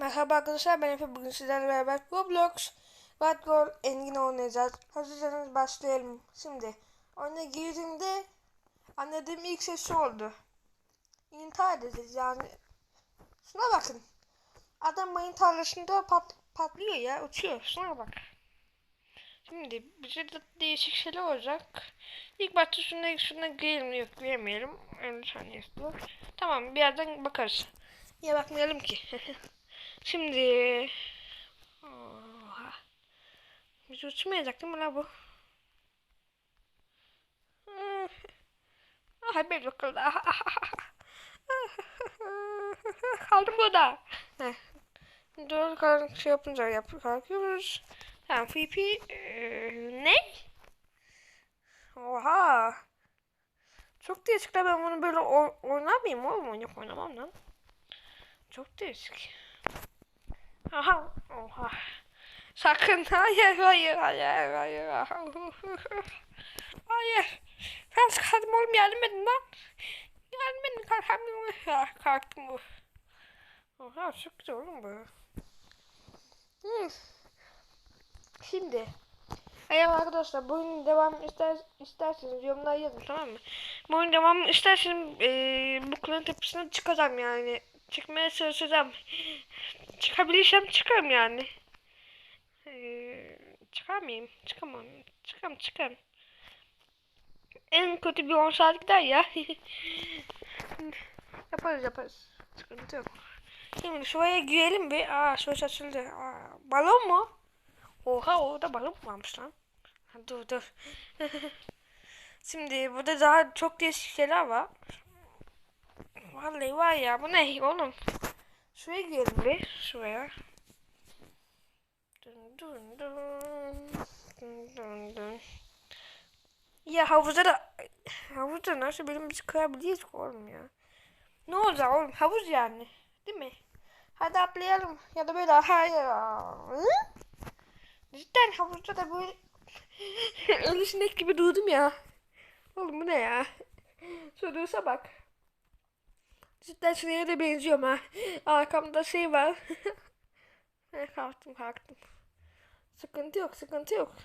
Merhaba arkadaşlar ben Efe bugün sizlerle beraber Roblox Red Girl Engin oynayacağız. Hazırsanız başlayalım. Şimdi oyuna girdiğimde anladığım ilk ses şu oldu. İntihar edeceğiz yani. Şuna bakın. Adam mayın tarlasında pat, patlıyor ya uçuyor. Şuna bak. Şimdi bize de değişik şeyler olacak. İlk başta şuna, şuna girelim yok giremeyelim. 50 saniye istiyor. Tamam bir yerden bakarız. Ya bakmayalım ki. Şimdi Oha. Biz uçmayacak değil mi la bu? Ah bir bakıldı. Kaldım burada. Heh. Doğru kalk şey yapınca yap kalkıyoruz. Tamam FP ee, ne? Oha. Çok değişik ben bunu böyle oynamayayım oğlum. Yok oynamam lan. Çok değişik. Aha. Oha. Sakın. Hayır, hayır, hayır, hayır. Hayır. Ben sıkıldım oğlum yardım edin lan. Yardım edin kalkamıyorum. Ya, kalktım. Oha çok güzel oğlum bu. Hmm. Şimdi. Eğer arkadaşlar bu oyunun devamı ister, isterseniz yorumlara yazın tamam mı? Bu oyunun devamı isterseniz ee, bu kulağın tepesine çıkacağım yani. Çıkmaya çalışacağım. Çıkabilirsem çıkarım yani. Ee, çıkar? Çıkamam. Çıkam çıkam. En kötü bir 10 saat gider ya. yaparız yaparız. Sıkıntı yok. Şimdi şuraya girelim bir. Aa şurası açıldı. Aa, balon mu? Oha orada balon varmış lan. Dur dur. Şimdi burada daha çok değişik şeyler var. Vallahi var ya bu ne oğlum? Şuraya girelim bir. Şuraya. Dun dun dun. Dun dun dun. Ya havuzda da havuzda nasıl birimizi kırabiliriz oğlum ya. Ne olacak oğlum havuz yani. Değil mi? Hadi atlayalım. Ya da böyle hayır. Hı? Cidden havuzda da böyle ölü sinek gibi durdum ya. Oğlum bu ne ya? Şu bak. Cidden şuraya da benziyorum ha. Arkamda şey var. kalktım kalktım. Sıkıntı yok sıkıntı yok.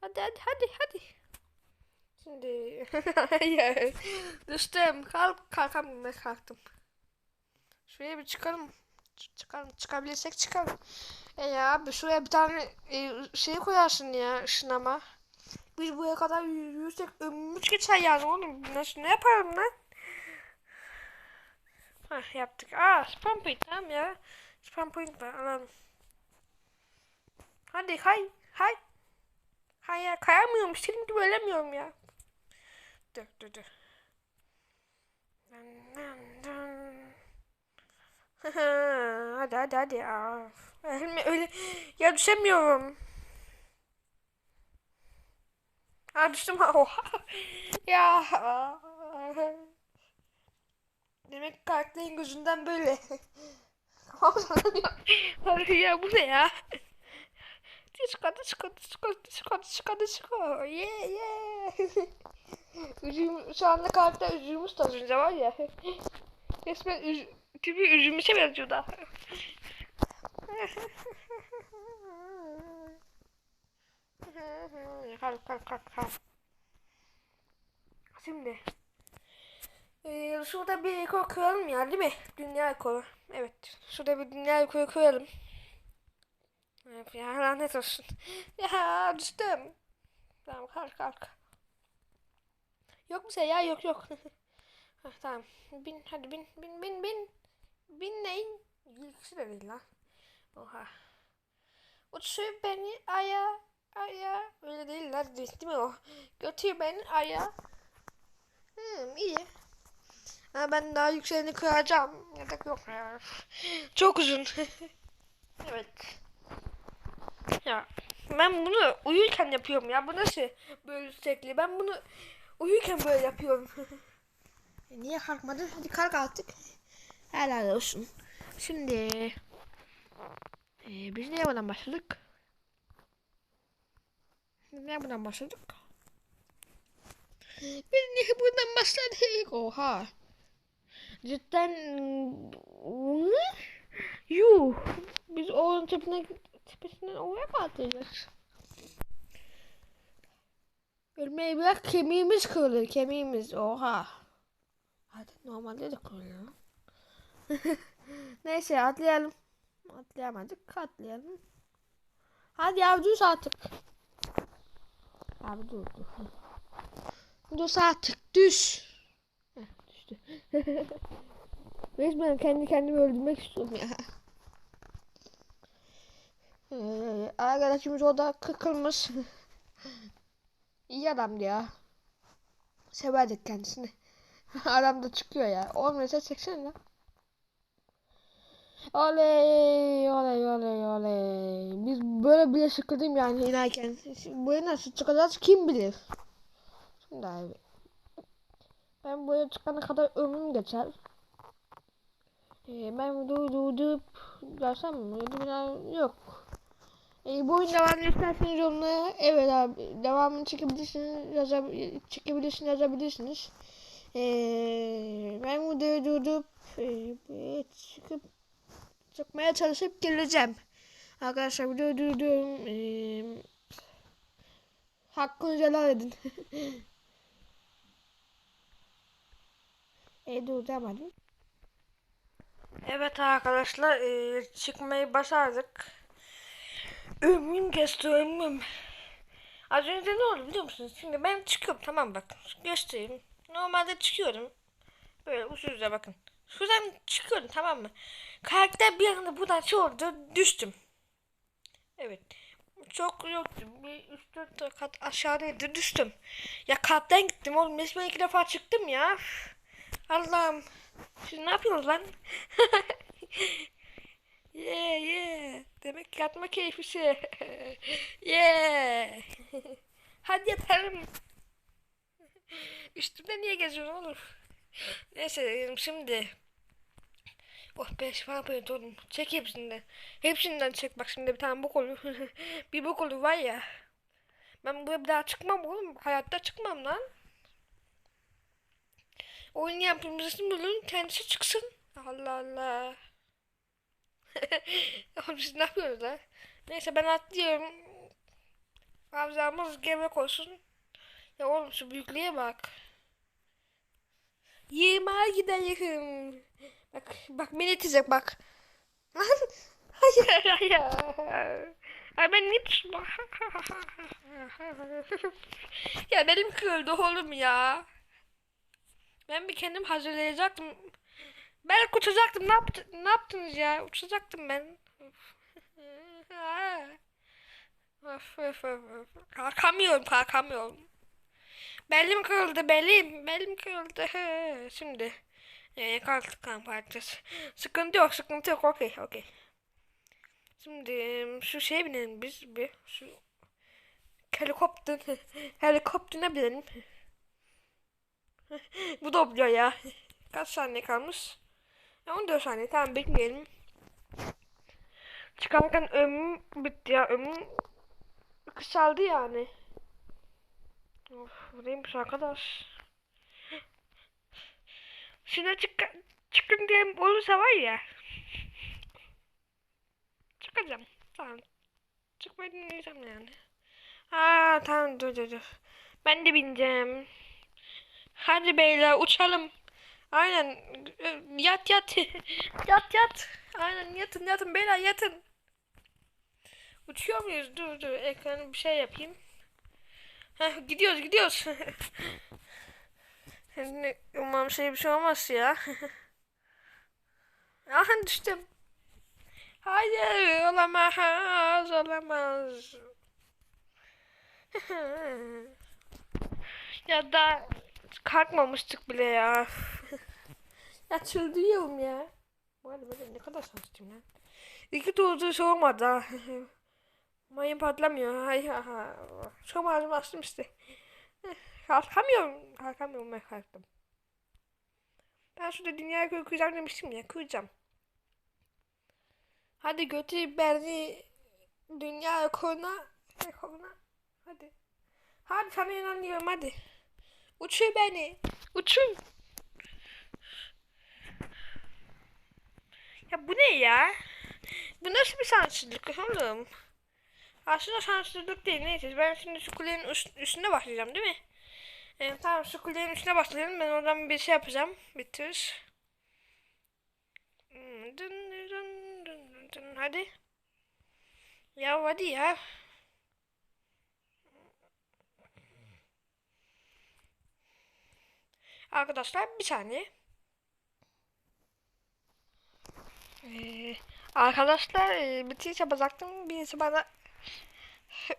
Hadi hadi hadi hadi. Şimdi hayır. Düştüm. Kalk kalkamam ben kalktım. Şuraya bir çıkalım. Çıkalım. Çıkabilirsek çıkalım. E ya şuraya bir tane e, şey koyarsın ya ışınlama. Biz buraya kadar yürürsek ömrümüz geçer yani oğlum. Nasıl ne yapalım lan? Hah yaptık. Aa spam point tamam ya. Spam point var alalım. Hadi hay hay. Hay ya kayamıyorum. Gibi ölemiyorum ya. Dur dur dur. hadi hadi hadi. Aa. Öyle ya düşemiyorum. Ha düştüm. Oha. ya. Demek karakterin gözünden böyle. ya bu ne ya? Disco, disco, disco, disco, disco, disco. Yeah, yeah. Üzüm, şu anda karakter üzülmüş az önce var ya. Resmen üz, tipi üzülmüşe benziyor da. kalk kalk kalk kalk. Şimdi şurada bir rekor kıralım ya değil mi? Dünya rekoru. Evet. Şurada bir dünya rekoru. Evet ya lanet olsun. Ya düştüm. Tamam kalk kalk. Yok mu şey ya? Yok yok. Heh, tamam. Bin hadi bin bin bin bin. Bin neyin? İlgisi de değil lan. Oha. Uçuyor beni aya aya. Öyle değil lan değil mi o? Götür beni aya. Hmm, iyi. Ha, ben daha yükseğini kıracağım. Ya da yok. Çok uzun. evet. Ya ben bunu uyurken yapıyorum ya. Bu nasıl böyle sürekli? Ben bunu uyurken böyle yapıyorum. E, niye kalkmadın? Hadi kalk artık. Helal olsun. Şimdi ee, biz niye buradan başladık? Niye buradan başladık? Biz niye buradan başladık? Oha. Cidden Yuh. Biz onun tepesine, tepesinden oraya mı atlayacağız? Ölmeyi bırak kemiğimiz kırılır kemiğimiz. Oha. Hadi normalde de kırılıyor. Neyse atlayalım. Atlayamadık. Atlayalım. Hadi ya düz artık. Abi dur dur. Düz artık düz. Düştü. Resmen kendi kendimi öldürmek istiyorum ya. Ee, arkadaşımız orada kıkılmış. İyi adamdı ya. Severdik kendisini. Adam da çıkıyor ya. Olmuyorsa çeksene lan. Oley oley oley oley. Biz böyle bile sıkıldım yani inerken. Buraya nasıl çıkacağız kim bilir. Şimdi abi. Ben buraya çıkana kadar ömrüm geçer. Ee, ben videoyu durdurup görsem mi? Ya biraz- yok. Ee, bu oyun devamını isterseniz yorumlara evet abi devamını çekebilirsiniz yazab çekebilirsiniz yazabilirsiniz. Ee, ben videoyu durdurup e, çıkıp çıkmaya çalışıp geleceğim. Arkadaşlar videoyu durduruyorum. Ee, hakkınızı helal edin. e durduramadım. Evet arkadaşlar e, çıkmayı başardık. Ömrüm geçti ömrüm. Az önce ne oldu biliyor musunuz? Şimdi ben çıkıyorum tamam bakın. Göstereyim. Normalde çıkıyorum. Böyle usulca bakın. Şuradan çıkıyorum tamam mı? Karakter bir anda buradan şey oldu. Düştüm. Evet. Çok yoktu. Bir 3-4 kat aşağıdaydı düştüm. Ya kattan gittim oğlum. Resmen iki defa çıktım ya. Allah'ım. Siz ne yapıyorsunuz lan? yeah yeah. Demek yatma keyfisi. yeah. Hadi yatalım. Üstümde niye geziyorsun oğlum? Neyse şimdi. Oh be şifa yapayım oğlum. Çek hepsinden. Hepsinden çek. Bak şimdi bir tane bok olur. bir bok olur var ya. Ben buraya bir daha çıkmam oğlum. Hayatta çıkmam lan. Oyun yapımcısı bulun kendisi çıksın. Allah Allah. Oğlum siz ne yapıyorsunuz lan? Neyse ben atlıyorum. Hafızamız gevrek olsun. Ya oğlum şu büyüklüğe bak. Yemeğe gidelim. Bak bak beni itecek bak. Lan. Hayır hayır. Ay ben hiç... ya benim kırıldı oğlum ya. Ben bir kendim hazırlayacaktım. Ben uçacaktım. Ne, yaptı, ne yaptınız ya? Uçacaktım ben. Of, of, of, of. Kalkamıyorum, kalkamıyorum. Belim kırıldı, belim. Belim kırıldı. Şimdi. Ee, kalktık kan parçası. Sıkıntı yok, sıkıntı yok. Okey, okey. Şimdi şu şeye binelim biz bir. Şu helikopter. Helikopterine binelim. Bu da oluyor ya. Kaç saniye kalmış? Ya 14 saniye. Tamam bekleyelim. Çıkarken ömrüm bitti ya. Ömrüm kısaldı yani. Of neymiş arkadaş. Şuna çık çıkın diye olursa var ya. Çıkacağım. Tamam. Çıkmayı dinleyeceğim yani. Aa tamam dur dur dur. Ben de bineceğim. Hadi beyler uçalım. Aynen. Yat yat. yat yat. Aynen yatın yatın beyler yatın. Uçuyor muyuz? Dur dur ekranı bir şey yapayım. Heh, gidiyoruz gidiyoruz. Umarım şey bir şey olmaz ya. Aha düştüm. Hayır olamaz olamaz. ya da kalkmamıştık bile ya. ya çıldırıyorum ya. Arada ben ne kadar şanslıyım lan. İki turda şey olmadı ha. Mayın patlamıyor. Hay ha ha. Çok ağzım açtım işte. Kalkamıyorum. Kalkamıyorum ben kalktım. Ben şurada dünyayı kıracağım demiştim ya. Kıracağım. Hadi götür beni dünya rekoruna. Rekoruna. Hadi. Hadi sana inanıyorum hadi. Uçur beni. Uçur. Ya bu ne ya? Bu nasıl bir şanssızlık oğlum? Aslında şanssızlık değil. Neyse ben şimdi şu kulenin üst- üstüne başlayacağım değil mi? Ee, tamam şu kulenin üstüne başlayalım. Ben oradan bir şey yapacağım. Bitir. Hmm. Hadi. Ya hadi ya. Arkadaşlar bir saniye. Ee, arkadaşlar e, bitirse bazaktım birisi bana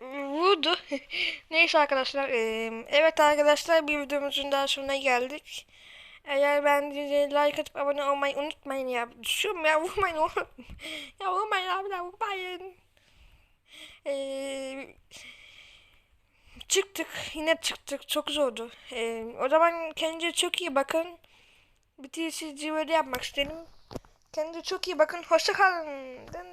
vurdu. Neyse arkadaşlar e, evet arkadaşlar bir videomuzun daha sonuna geldik. Eğer beğendiyseniz like atıp abone olmayı unutmayın ya. Düşüyorum ya vurmayın oğlum. ya vurmayın abiler vurmayın. Ee, çıktık yine çıktık çok zordu. Ee, o zaman kendinize çok iyi bakın. Bitirişi civili yapmak istedim. Kendinize çok iyi bakın. Hoşça kalın. Dın